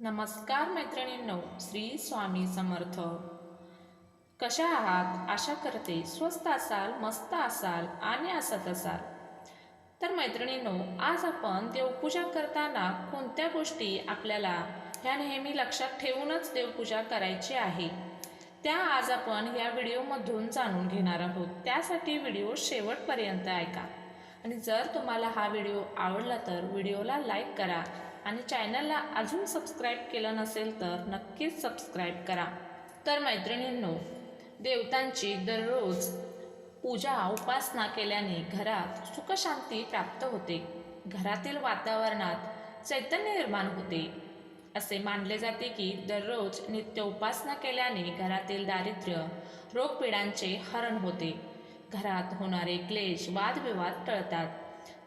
नमस्कार मैत्रिणींनो श्री स्वामी समर्थ. कशा आहात? आशा करते स्वस्त असाल मस्त असाल आणि असत असाल. तर मैत्रिणींनो आज आपण देवपूजा करताना कोणत्या गोष्टी आपल्याला ह्या नेहमी लक्षात ठेवूनच देवपूजा करायची आहे त्या आज आपण या व्हिडिओमधून जाणून घेणार आहोत. त्यासाठी व्हिडिओ शेवटपर्यंत ऐका. आणि जर तुम्हाला हा व्हिडिओ आवडला तर व्हिडिओला लाईक करा आणि चॅनलला अजून सबस्क्राईब केलं नसेल तर नक्कीच सबस्क्राईब करा. तर मैत्रिणींनो देवतांची दररोज पूजा उपासना केल्याने घरात सुखशांती प्राप्त होते. घरातील वातावरणात चैतन्य निर्माण होते. असे मानले जाते की दररोज नित्य उपासना केल्याने घरातील दारिद्र्य रोगपिडांचे हरण होते. घरात होणारे क्लेश वादविवाद टळतात.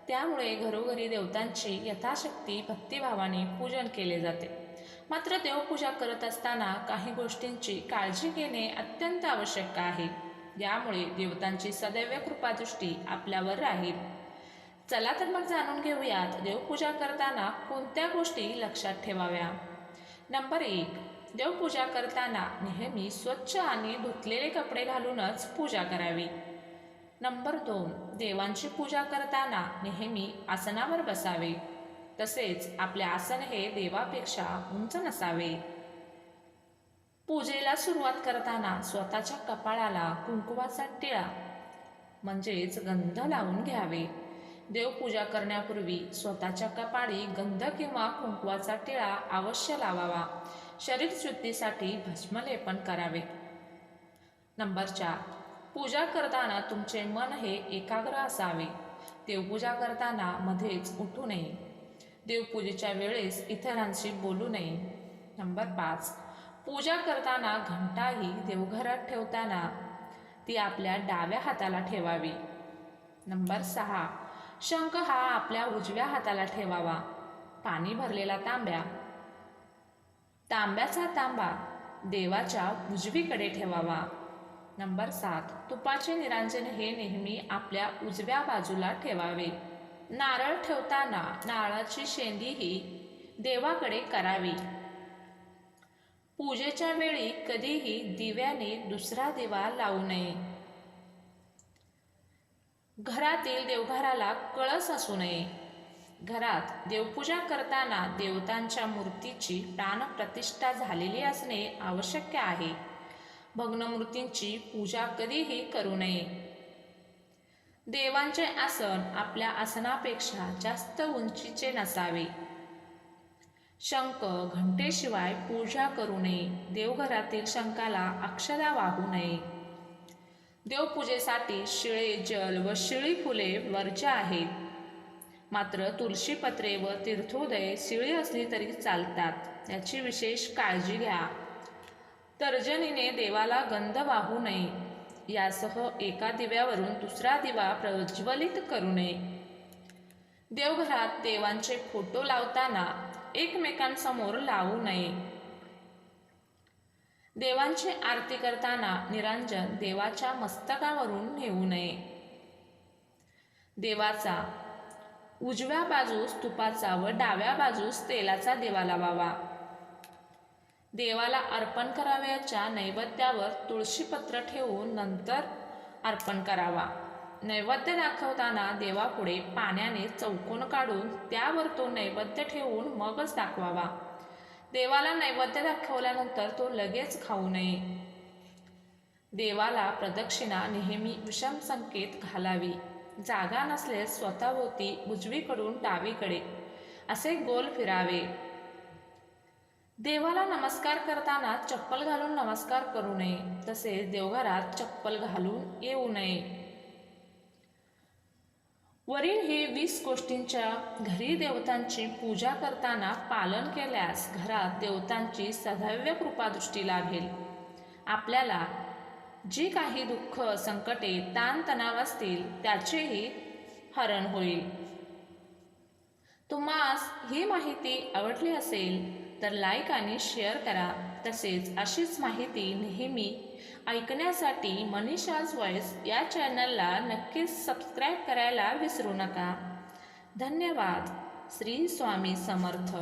त्यामुळे घरोघरी देवतांची यथाशक्ती भक्तिभावाने पूजन केले जाते. मात्र देवपूजा करत असताना काही गोष्टींची काळजी घेणे अत्यंत आवश्यक आहे. यामुळे देवतांची सदैव कृपादृष्टी आपल्यावर राहील. चला तर मग जाणून घेऊयात देवपूजा करताना कोणत्या गोष्टी लक्षात ठेवाव्या? नंबर एक देवपूजा करताना नेहमी स्वच्छ आणि धुतलेले कपडे घालूनच पूजा करावी. नंबर दोन देवांची पूजा करताना नेहमी आसनावर बसावे. तसेच आपले आसन हे देवापेक्षा उंच नसावे. पूजेला सुरुवात करताना स्वतःच्या कपाळाला कुंकुवाचा टिळा म्हणजेच गंध लावून घ्यावे. देवपूजा करण्यापूर्वी स्वतःच्या कपाळी गंध किंवा कुंकवाचा टिळा अवश्य लावावा. शरीर शुद्धीसाठी भस्मलेपन करावे. नंबर चार पूजा करताना तुमचे मन हे एकाग्र असावे. देवपूजा करताना मध्येच उठू नये. देवपूजेच्या वेळेस इतरांशी बोलू नये. नंबर पाच. पूजा करताना घंटाही देवघरात ठेवताना ती आपल्या डाव्या हाताला ठेवावी. नंबर सहा. शंख हा आपल्या उजव्या हाताला ठेवावा. पाणी भरलेला तांब्या. तांब्याचा तांबा देवाच्या उजवीकडे ठेवावा. नंबर सात. तुपाचे निरांजन हे नेहमी आपल्या उजव्या बाजूला ठेवावे. नारळ ठेवताना नारळाची शेंदी ही देवाकडे करावी. पूजेच्या वेळी कधीही दिव्याने दुसरा दिवा लावू नये. घरातील देवघराला कळस असू नये. घरात देवपूजा करताना देवतांच्या मूर्तीची प्राणप्रतिष्ठा झालेली असणे आवश्यक आहे. भग्नमूर्तींची पूजा कधीही करू नये. देवांचे आसन आपल्या आसनापेक्षा जास्त उंचीचे नसावे. शंख घंटेशिवाय पूजा करू नये. देवघरातील शंखाला अक्षदा वाहू नये. देवपूजेसाठी शिळे जल व शिळी फुले वर्ज्य आहेत. मात्र तुळशीपत्रे व तीर्थोदय शिळी असली तरी चालतात. याची विशेष काळजी घ्या. तर्जनीने देवाला गंध वाहू नये. यासह एका दिव्यावरून दुसरा दिवा प्रज्वलित करू नये. देवघरात देवांचे फोटो लावताना एकमेकांसमोर लावू नये. देवांची आरती करताना निरांजन देवाच्या मस्तकावरून नेऊ नये. देवाचा उजव्या बाजूस तुपाचा व डाव्या बाजूस तेलाचा दिवा लावावा. देवाला अर्पण करावयाच्या नैवेद्यावर तुळशीपत्र ठेवून नंतर अर्पण करावा. नैवेद्य दाखवताना देवापुढे पाण्याने चौकोन काढून त्यावर तो नैवेद्य ठेवून मगच दाखवावा. देवाला नैवेद्य दाखवल्यानंतर तो लगेच खाऊ नये. देवाला प्रदक्षिणा नेहमी विषम संकेत घालावी. जागा नसल्यास स्वतःभोवती उजवीकडून डावीकडे असे गोल फिरावे. देवाला नमस्कार करताना चप्पल घालून नमस्कार करू नये तसेच देवघरात चप्पल घालून येऊ नये. वरील हे वीस गोष्टींच्या घरी देवतांची पूजा करताना पालन केल्यास घरात देवतांची सदैव्य कृपादृष्टी लाभेल. आपल्याला जी काही दुःख संकटे ताणतणाव असतील त्याचेही हरण होईल. तुम्हास ही माहिती आवडली असेल तर लाईक आणि शेअर करा. तसेच अशीच माहिती नेहमी ऐकण्यासाठी मनीषाज वॉईस या चॅनलला नक्कीच सबस्क्राईब करायला विसरू नका. धन्यवाद. श्री स्वामी समर्थ.